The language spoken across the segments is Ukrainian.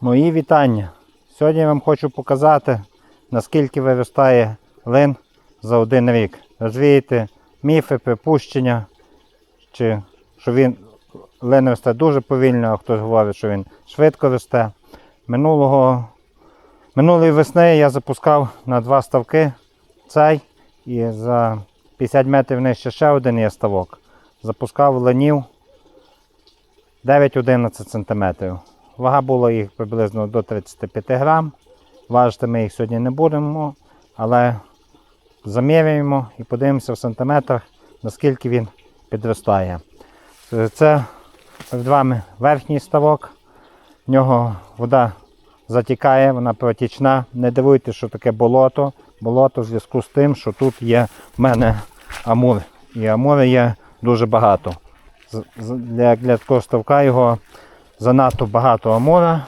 Мої вітання. Сьогодні я вам хочу показати, наскільки виростає лин за один рік. Розвіяти міфи, припущення, чи що він лин росте дуже повільно, а хтось говорить, що він швидко росте. Минулого, минулої весни я запускав на два ставки цей і за 50 метрів нижче ще один є ставок. Запускав ленів 9-11 см. Вага була їх приблизно до 35 грам. Важити ми їх сьогодні не будемо, але заміряємо і подивимося в сантиметрах, наскільки він підростає. Це перед вами верхній ставок. В нього вода затікає, вона протічна. Не дивуйте, що таке болото. Болото в зв'язку з тим, що тут є в мене амур. І амури є дуже багато. Для, для такого ставка його занадто багато амура.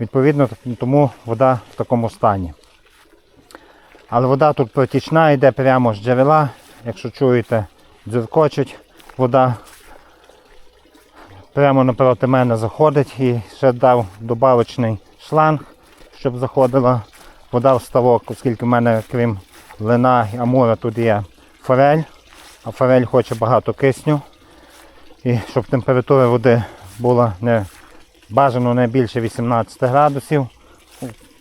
Відповідно, тому вода в такому стані. Але вода тут протічна, йде прямо з джерела. Якщо чуєте, дзюркочить вода. Прямо напроти мене заходить і ще дав добавочний шланг, щоб заходила вода в ставок, оскільки в мене, крім лина і амура, тут є форель, а форель хоче багато кисню. І щоб температура води була не бажано не більше 18 градусів.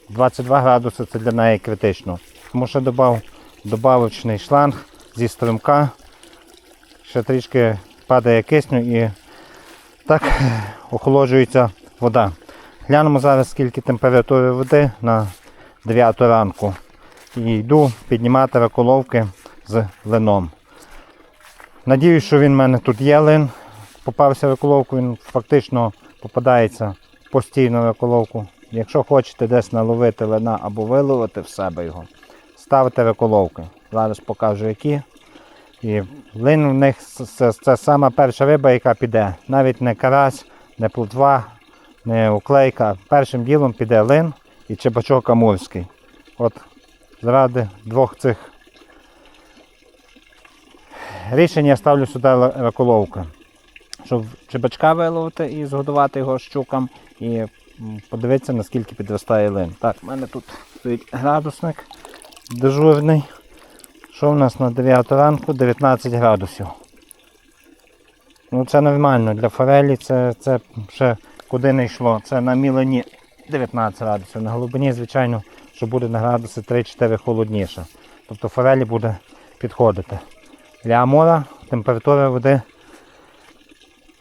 22 градуси це для неї критично. Тому що додав добавочний шланг зі струмка. Ще трішки падає кисню і так охолоджується вода. Глянемо зараз, скільки температури води на 9 ранку. І йду піднімати раколовки з лином. Надіюсь, що він в мене тут є лин. Попався в еколовку, він фактично попадається постійно в еколовку. Якщо хочете десь наловити лина або виловити в себе його, ставте виколовки. Зараз покажу які. І лин в них це, це сама перша риба, яка піде. Навіть не карась, не плотва, не уклейка. Першим ділом піде лин і чебачок амурський. От заради двох цих рішень я ставлю сюди раколовку. Щоб чебачка виловити і згодувати його щукам і подивитися, наскільки підростає лин. Так, в мене тут стоїть градусник дежурний. Що в нас на 9 ранку? 19 градусів. Ну це нормально. Для форелі це, це ще куди не йшло. Це на мілені 19 градусів. На глибині, звичайно, що буде на градуси 3-4 холодніше. Тобто форелі буде підходити. Для амора температура води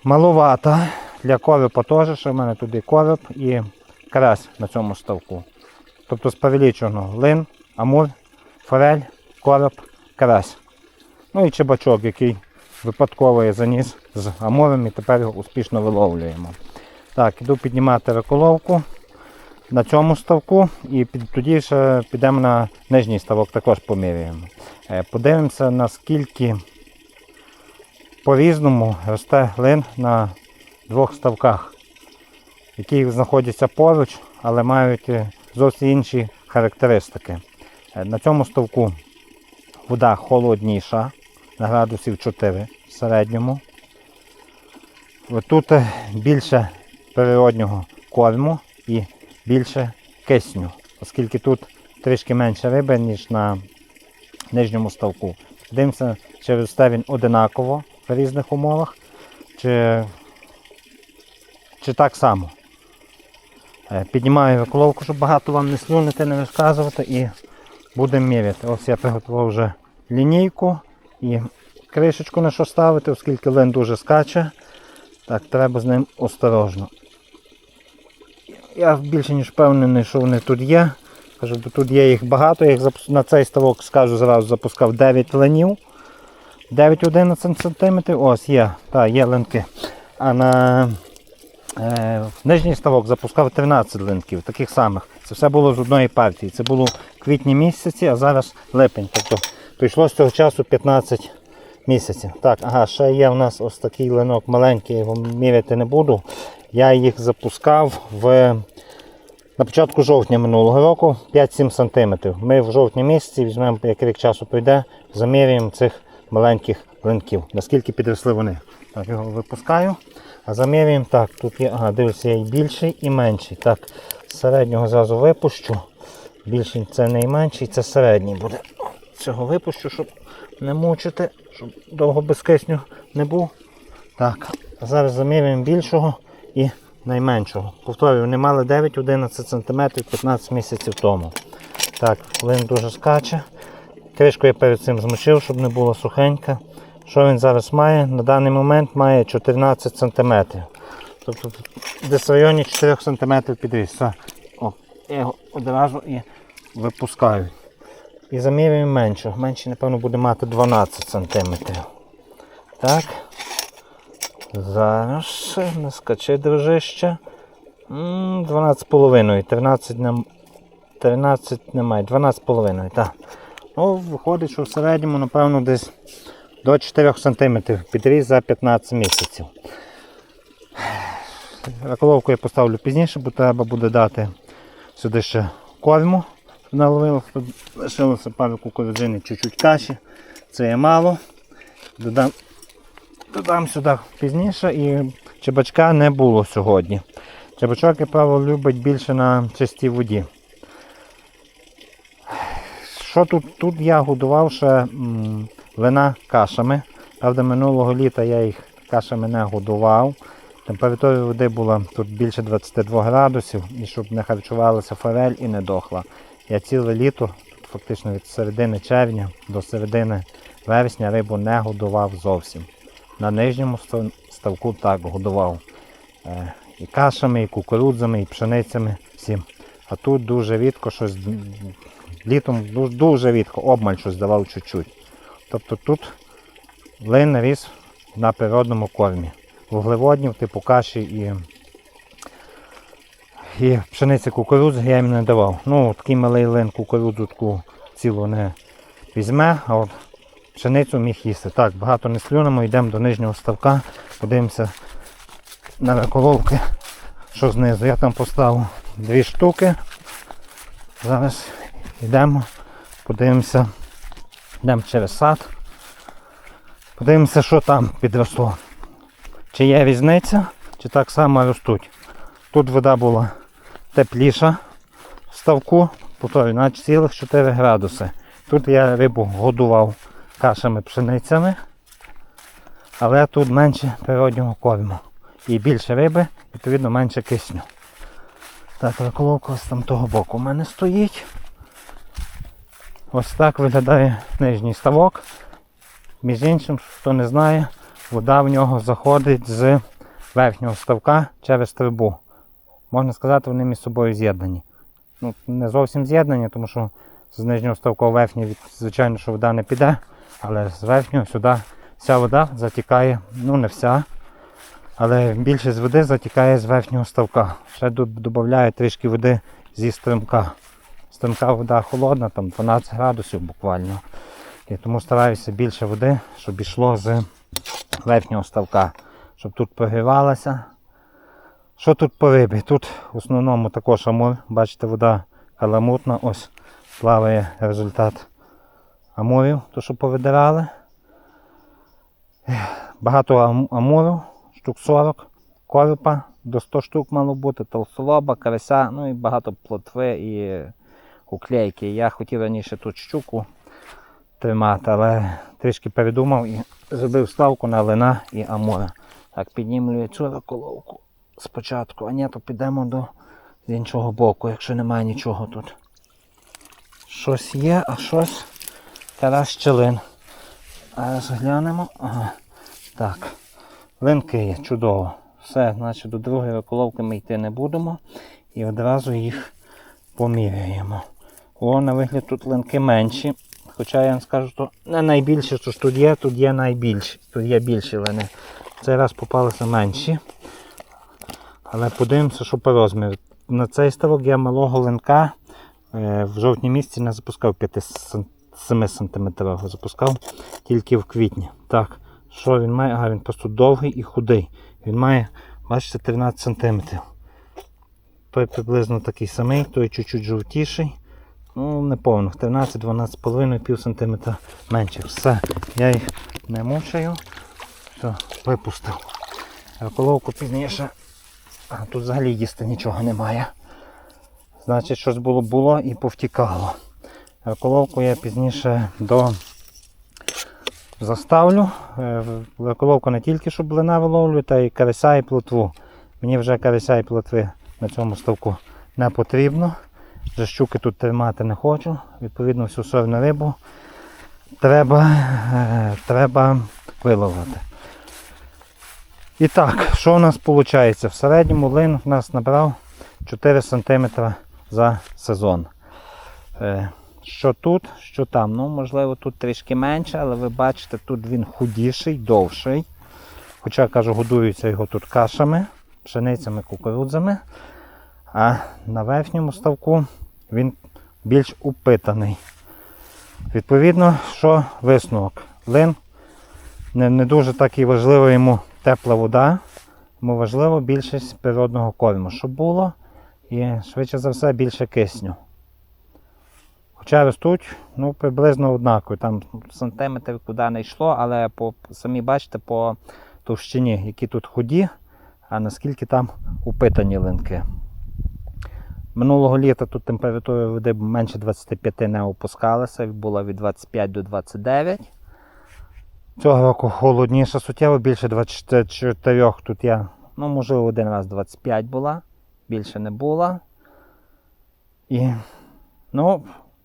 маловата. Для коропа теж, що в мене і короб і карась на цьому ставку. Тобто з переліченого лин, амур, форель, короб, карась. Ну і чебачок, який випадково я заніс з амуром і тепер його успішно виловлюємо. Так, іду піднімати реколовку на цьому ставку і під, тоді ще підемо на нижній ставок, також поміряємо. Е, Подивимося, наскільки по-різному росте лин на двох ставках, які знаходяться поруч, але мають е, зовсім інші характеристики. Е, На цьому ставку вода холодніша, на градусів 4 в середньому. Тут е, більше природнього корму і більше кисню, оскільки тут трішки менше риби, ніж на нижньому ставку. Дивимося, чи росте він одинаково в різних умовах, чи, чи так само. Е, Піднімаю виколовку, щоб багато вам не слюнити, не розказувати і будемо міряти. Ось я приготував вже лінійку і кришечку на що ставити, оскільки лин дуже скаче. Так, треба з ним осторожно. Я більше ніж впевнений, що вони тут є. Кажу, тут є їх багато. Я їх на цей ставок, скажу зразу, запускав 9 ленів. 9-11 см. Ось є, так, є ленки. А на е, нижній ставок запускав 13 линків, таких самих. Це все було з одної партії. Це було в квітні місяці, а зараз липень. Тобто прийшло з цього часу 15 місяців. Так, ага, ще є в нас ось такий линок маленький, його міряти не буду. Я їх запускав в на початку жовтня минулого року 5-7 см. Ми в жовтні місяці візьмемо, як рік часу пройде, заміряємо цих маленьких линків, наскільки підросли вони. Так, його випускаю. А заміряємо так, тут є, ага, дивіться, є і більший, і менший. Так, Середнього зразу випущу. Більший це найменший, це середній буде. Цього випущу, щоб не мучити, щоб довго без кисню не був. Так, а зараз замірюємо більшого і найменшого. Повторюю, вони мали 9-11 см 15 місяців тому. Так, лин дуже скаче. Кришку я перед цим змочив, щоб не було сухенька. Що він зараз має? На даний момент має 14 см. Тобто десь в районі 4 см підріс. Я його одразу і випускаю. І замірюємо менше. Менший, напевно, буде мати 12 см. Так. Зараз не скачи, дружище. 12,5. 13 13 немає. 12,5, так. Ну, виходить, що в середньому, напевно, десь до 4 см підріз за 15 місяців. Раколовку я поставлю пізніше, бо треба буде дати сюди ще корму. Наловилося, лишилося пару кукурудзини, чуть-чуть каші. Це є мало. Додам, додам сюди пізніше і чебачка не було сьогодні. Чебачок, як правило, любить більше на чистій воді. Що тут? Тут я годував ще вина кашами. Правда, минулого літа я їх кашами не годував. Температура води була тут більше 22 градусів, і щоб не харчувалася форель і не дохла. Я ціле літо, фактично від середини червня до середини вересня рибу не годував зовсім. На нижньому ставку так годував. Е, І кашами, і кукурудзами, і пшеницями всім. А тут дуже рідко щось літом дуже рідко, обмаль щось давав чуть-чуть. Тобто тут лин ріс на природному кормі. Вуглеводнів, типу каші і, і пшениці кукурудзи я їм не давав. Ну, такий малий лин кукурудзу таку цілу не візьме, а от пшеницю міг їсти. Так, багато не слюнемо, йдемо до нижнього ставка, подивимося на раколовки, що знизу. Я там поставив дві штуки. Зараз йдемо, подивимося, йдемо через сад. Подивимося, що там підросло. Чи є різниця, чи так само ростуть. Тут вода була тепліша в ставку, повторюю, на цілих 4 градуси. Тут я рибу годував кашами пшеницями, але тут менше природнього корму. І більше риби, відповідно менше кисню. Так, раколовка ось там того боку у мене стоїть. Ось так виглядає нижній ставок. Між іншим, хто не знає, вода в нього заходить з верхнього ставка через трубу. Можна сказати, вони між собою з'єднані. Ну, не зовсім з'єднані, тому що з нижнього ставка в верхній, звичайно, що вода не піде, але з верхнього сюди вся вода затікає, ну не вся, але більшість води затікає з верхнього ставка. Ще тут додаю трішки води зі струмка. Струмка вода холодна, там 12 градусів буквально. І тому стараюся більше води, щоб йшло з верхнього ставка, щоб тут прогрівалася. Що тут по рибі? Тут в основному також амур. Бачите, вода каламутна. Ось плаває результат амурів, то що повидирали. Багато ам- амурів, штук 40, коропа до 100 штук мало бути, толстолоба, карася, ну і багато плотви і уклейки. Я хотів раніше тут щуку тримати, але трішки передумав і зробив ставку на лина і амура. Так, піднімлюю цю раколовку спочатку, а ні, то підемо до з іншого боку, якщо немає нічого тут. Щось є, а щось Тарас щелин. Зараз глянемо. Ага. Так. Линки є, чудово. Все, значить до другої раколовки ми йти не будемо. І одразу їх поміряємо. О, на вигляд тут линки менші. Хоча я вам скажу, що не найбільше, що ж тут є, тут є найбільші. Тут є більші лини. Цей раз попалися менші. Але подивимося, що по розміру. На цей ставок я малого линка е, в жовтні місяці не запускав 5-7 см. Запускав тільки в квітні. Так, що він має? Ага, він просто довгий і худий. Він має, бачите, 13 см. Той приблизно такий самий, той чуть-чуть жовтіший. Ну, не повно, 13-12,5 пів сантиметра менше. Все, я їх не мучаю. Все, випустив. Раколовку пізніше. А тут взагалі їсти нічого немає. Значить, щось було було і повтікало. Раколовку я пізніше до заставлю. Е, в Раколовку не тільки щоб блина виловлю, та й карася і плотву. Мені вже карася і плотви на цьому ставку не потрібно. Вже щуки тут тримати не хочу. Відповідно, всю сорну рибу треба, е, треба виловити. І так, що у нас виходить? В середньому лин у нас набрав 4 см за сезон. Е, Що тут, що там. Ну, можливо, тут трішки менше, але ви бачите, тут він худіший, довший. Хоча, кажу, годуються його тут кашами, пшеницями, кукурудзами. А на верхньому ставку він більш упитаний. Відповідно, що висновок? Лин не, не дуже так і важлива йому тепла вода, йому важливо більшість природного корму, щоб було і швидше за все більше кисню. Хоча ростуть ну, приблизно однаково. Там сантиметр куди не йшло, але по, самі бачите по товщині, які тут худі, а наскільки там упитані линки. Минулого літа тут температура води менше 25 не опускалася, була від 25 до 29. Цього року холодніше суттєво, більше 24 тут я, ну, можливо, один раз 25 була, більше не була. І ну,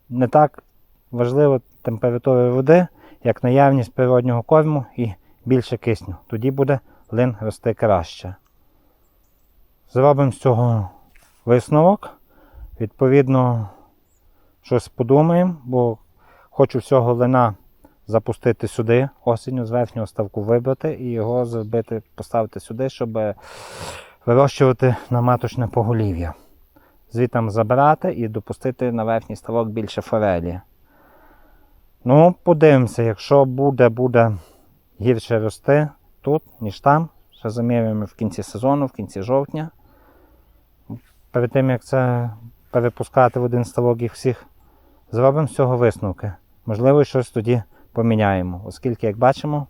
не так важлива температура води, як наявність природнього корму і більше кисню. Тоді буде лин рости краще. Зробимо з цього висновок. Відповідно, щось подумаємо, бо хочу всього лина запустити сюди, осінню з верхнього ставку вибрати і його зробити, поставити сюди, щоб вирощувати на маточне поголів'я. Звітом забрати і допустити на верхній ставок більше форелі. Ну, подивимося, якщо буде, буде гірше рости тут, ніж там. Ще замірюємо в кінці сезону, в кінці жовтня. Перед тим, як це перепускати в один ставок їх всіх, зробимо з цього висновки. Можливо, щось тоді поміняємо, оскільки, як бачимо,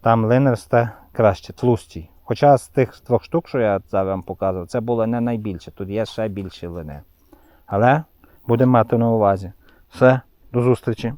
там лин росте краще, тлустій. Хоча з тих двох штук, що я зараз вам показував, це було не найбільше. Тут є ще більші лини. Але будемо мати на увазі. Все, до зустрічі!